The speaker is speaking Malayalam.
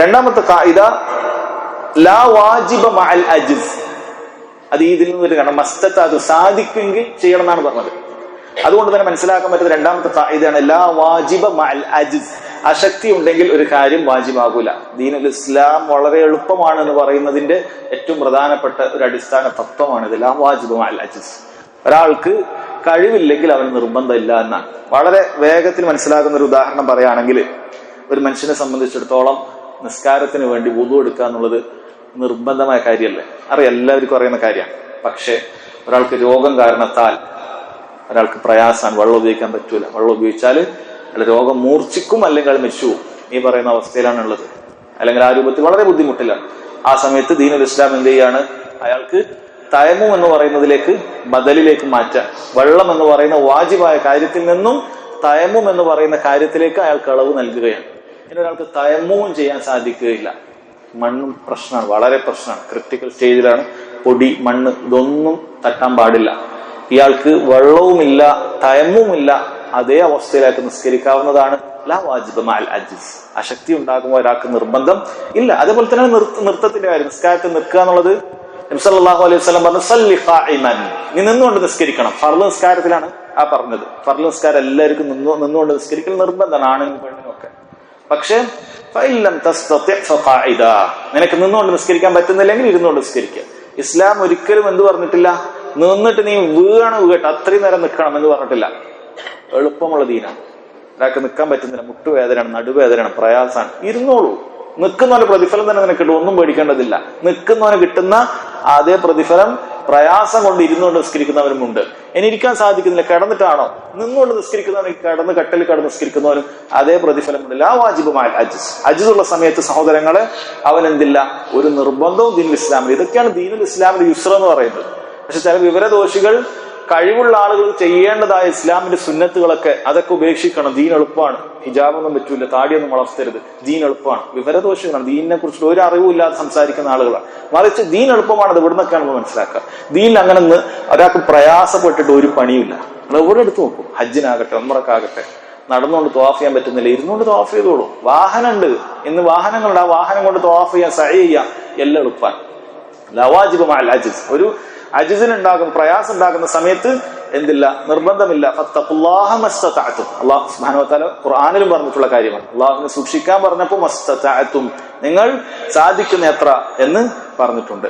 രണ്ടാമത്തെ കായിത ലാ വാജിബ മഅൽ അജിസ്. അത് ഇതിൽ നിന്ന് മസ്തത്ത് അത് സാധിക്കുമെങ്കിൽ ചെയ്യണം എന്നാണ് പറഞ്ഞത്. അതുകൊണ്ട് തന്നെ മനസ്സിലാക്കാൻ പറ്റുന്ന രണ്ടാമത്തെ കായികയാണ് ലാ വാജിബ മഅൽ അജിസ്. അശക്തി ഉണ്ടെങ്കിൽ ഒരു കാര്യം വാജിബാകൂല. ദീനുൽ ഇസ്ലാം വളരെ എളുപ്പമാണ് എന്ന് പറയുന്നതിന്റെ ഏറ്റവും പ്രധാനപ്പെട്ട ഒരു അടിസ്ഥാന തത്വമാണ് ഇത് ലാ വാജിബ മഅൽ അജിസ്. ഒരാൾക്ക് കഴിവില്ലെങ്കിൽ അവന് നിർബന്ധമില്ല എന്നാണ്. വളരെ വേഗത്തിൽ മനസ്സിലാക്കുന്ന ഒരു ഉദാഹരണം പറയുകയാണെങ്കിൽ ഒരു മനുഷ്യനെ സംബന്ധിച്ചിടത്തോളം നിസ്കാരത്തിന് വേണ്ടി വുതു എടുക്കുക എന്നുള്ളത് നിർബന്ധമായ കാര്യമല്ലേ? അറിയാം എല്ലാവർക്കും അറിയുന്ന കാര്യമാണ്. പക്ഷേ ഒരാൾക്ക് രോഗം കാരണത്താൽ ഒരാൾക്ക് പ്രയാസമാണ് വെള്ളം ഉപയോഗിക്കാൻ പറ്റൂല. വെള്ളം ഉപയോഗിച്ചാൽ അയാൾ രോഗം മൂർച്ഛിക്കും അല്ലെങ്കിൽ അയാൾ മെച്ചുവും. ഈ പറയുന്ന അവസ്ഥയിലാണ് ഉള്ളത്. അല്ലെങ്കിൽ ആ രൂപത്തിൽ വളരെ ബുദ്ധിമുട്ടിലാണ്. ആ സമയത്ത് ദീനുൽ ഇസ്ലാം എന്ത് ചെയ്യാണ്? അയാൾക്ക് തയമും എന്ന് പറയുന്നതിലേക്ക് ബദലിലേക്ക് മാറ്റാൻ വെള്ളം എന്ന് പറയുന്ന വാജിബായ കാര്യത്തിൽ നിന്നും തയമും എന്ന് പറയുന്ന കാര്യത്തിലേക്ക് അയാൾക്ക് അളവ് നൽകുകയാണ്. ഇനി ഒരാൾക്ക് തയമ്മവും ചെയ്യാൻ സാധിക്കുകയില്ല. മണ്ണും പ്രശ്നമാണ് വളരെ പ്രശ്നമാണ്. ക്രിട്ടിക്കൽ സ്റ്റേജിലാണ് പൊടി മണ്ണ് ഇതൊന്നും തട്ടാൻ പാടില്ല. ഇയാൾക്ക് വെള്ളവുമില്ല തയമ്മുമില്ല അതേ അവസ്ഥയിലായിട്ട് നിസ്കരിക്കാവുന്നതാണ്. ലാ അജിസ്. അശക്തി ഉണ്ടാകുമ്പോൾ ഒരാൾക്ക് നിർബന്ധം ഇല്ല. അതേപോലെ തന്നെ നൃത്ത നൃത്തത്തിന്റെ കാര്യം. നിസ്കാരത്തിൽ നിൽക്കുക എന്നുള്ളത് നബ്സല്ലാഹു അലൈഹി വസല്ലം പറഞ്ഞു സല്ലി ഖായിമൻ നീ നിന്നുകൊണ്ട് നിസ്കരിക്കണം. ഫർൾ നിസ്കാരത്തിലാണ് ആ പറഞ്ഞത്. ഫർൾ നിസ്കാരം എല്ലാവർക്കും നിന്നു നിന്നുകൊണ്ട് നിസ്കരിക്കൽ നിർബന്ധമാണ് ആണിനും പക്ഷേ നിനക്ക് നിന്നുകൊണ്ട് നിസ്കരിക്കാൻ പറ്റുന്നില്ലെങ്കിൽ ഇരുന്നുകൊണ്ട് നിസ്കരിക്കുക. ഇസ്ലാം ഒരിക്കലും എന്ത് പറഞ്ഞിട്ടില്ല? നിന്നിട്ട് നീ വീണ് വീട്ട് അത്രയും നേരം നിൽക്കണം എന്ന് പറഞ്ഞിട്ടില്ല. എളുപ്പമുള്ള ദീനാണ്. ഒരാൾക്ക് നിൽക്കാൻ പറ്റുന്നില്ല. മുട്ടുവേദനയാണ് നടുവേദനയാണ് പ്രയാസമാണ്. ഇരുന്നോളൂ. നിൽക്കുന്നവന് പ്രതിഫലം തന്നെ നിനക്ക് കിട്ടും ഒന്നും പേടിക്കേണ്ടതില്ല. നിൽക്കുന്നവന് കിട്ടുന്ന അതേ പ്രതിഫലം പ്രയാസം കൊണ്ട് ഇരുന്നുകൊണ്ട് നിസ്കരിക്കുന്നവരുമുണ്ട് ഇനി ഇരിക്കാൻ സാധിക്കുന്നില്ല. കിടന്നിട്ടാണോ? നിന്നുകൊണ്ട് നിസ്കരിക്കുന്നവനും കിടന്ന് കട്ടിൽ കിടന്ന് നിസ്കരിക്കുന്നവരും അതേ പ്രതിഫലമുണ്ട് ലാ വാജിബുമായ അജിസ്. അജിസ് ഉള്ള സമയത്ത് സഹോദരങ്ങളെ അവൻ എന്തില്ല ഒരു നിർബന്ധവും ദീനുൽ ഇസ്ലാമിൽ ഇതൊക്കെയാണ് ദീനുൽ ഇസ്ലാമിന്റെ യുസ്ര എന്ന് പറയുന്നത്. പക്ഷെ ചില വിവരദോഷികൾ കഴിവുള്ള ആളുകൾ ചെയ്യേണ്ടതായ ഇസ്ലാമിന്റെ സുന്നത്തുകളൊക്കെ അതൊക്കെ ഉപേക്ഷിക്കണം. ദീൻ എളുപ്പമാണ്. ഹിജാബൊന്നും പറ്റൂല. താടിയൊന്നും വളർത്തരുത്. ദീൻ എളുപ്പമാണ്. വിവരദോഷികളാണ് ദീനിനെ കുറിച്ച് ഒരു അറിവും ഇല്ലാതെ സംസാരിക്കുന്ന ആളുകളാണ്. മറിച്ച് ദീൻ എളുപ്പമാണ് അത് ഇവിടുന്നൊക്കെയാണ് നമ്മൾ മനസ്സിലാക്കുക ദീൻ അങ്ങനെ ഒരാൾക്ക് പ്രയാസപ്പെട്ടിട്ട് ഒരു പണിയില്ല എവിടെ എടുത്തു നോക്കും? ഹജ്ജിനാകട്ടെ ഒന്നറക്കാകട്ടെ നടന്നുകൊണ്ട് തോഫ് ചെയ്യാൻ പറ്റുന്നില്ല. ഇരുന്നുകൊണ്ട് തോഫ് ചെയ്തോളൂ. വാഹനമുണ്ട് ഇന്ന് വാഹനങ്ങളുണ്ട്. ആ വാഹനം കൊണ്ട് തോഫ് ചെയ്യാൻ സഹ ചെയ്യാം. എല്ലാം എളുപ്പമാണ് ലവാജിബ് ഒരു അജിസിന് ഉണ്ടാകും പ്രയാസം ഉണ്ടാകുന്ന സമയത്ത് എന്തില്ല? നിർബന്ധമില്ല. അള്ളാഹു മസ്തതഅതും ഖുർആാനിലും പറഞ്ഞിട്ടുള്ള കാര്യമാണ്. അള്ളാഹുവിനെ സൂക്ഷിക്കാൻ പറഞ്ഞപ്പോൾ നിങ്ങൾ സാധിക്കുന്ന എത്ര എന്ന് പറഞ്ഞിട്ടുണ്ട്.